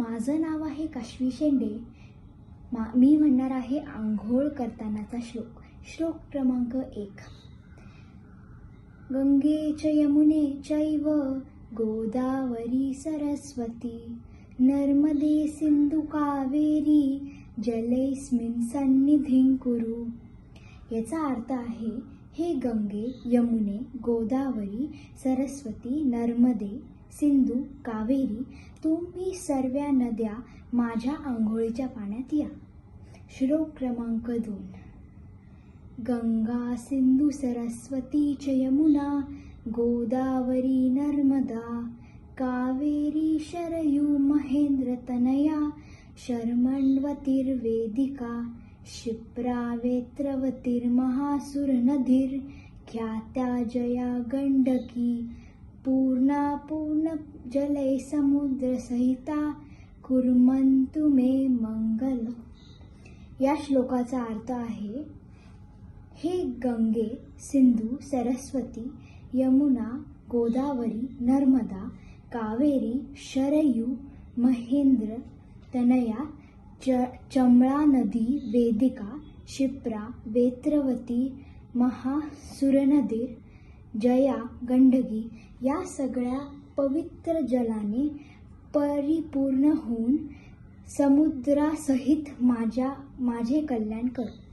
माझं नाव आहे काशवी शेंडे. मा मी म्हणणार आहे आंघोळ करतानाचा श्लोक. श्लोक क्रमांक एक. गंगे च यमुने चैव गोदावरी सरस्वती. नर्मदे सिंधू कावेरी जलैस्मिन सन्निधिं कुरु. याचा अर्थ आहे हे गंगे यमुने गोदावरी सरस्वती नर्मदे सिंधू कावेरी तुम्ही सर्व नद्या माझ्या आंघोळीच्या पाण्यात या. श्लोक क्रमांक दोन. गंगा सिंधू सरस्वती च यमुना गोदावरी नर्मदा कावेरी शरयू महेंद्रतनया शर्मण्वतिर्वेदिका क्षिप्रा वेत्रवतिर्महासुरनदीर ख्यात्या जया गण्डकी पूर्णा पूर्णजले समुद्रसहिता कुर्मंतु मे मंगल. या श्लोकाचा अर्थ आहे हे गंगे सिंधू सरस्वती यमुना गोदावरी नर्मदा कावेरी शरयू महेंद्र तनया च चमळा नदी वेदिका क्षिप्रा वेत्रवती महासुरनदीर जया गंडगी या सगळ्या पवित्र जलाने परिपूर्ण होऊन समुद्रासहित माझ्या माझे कल्याण करो.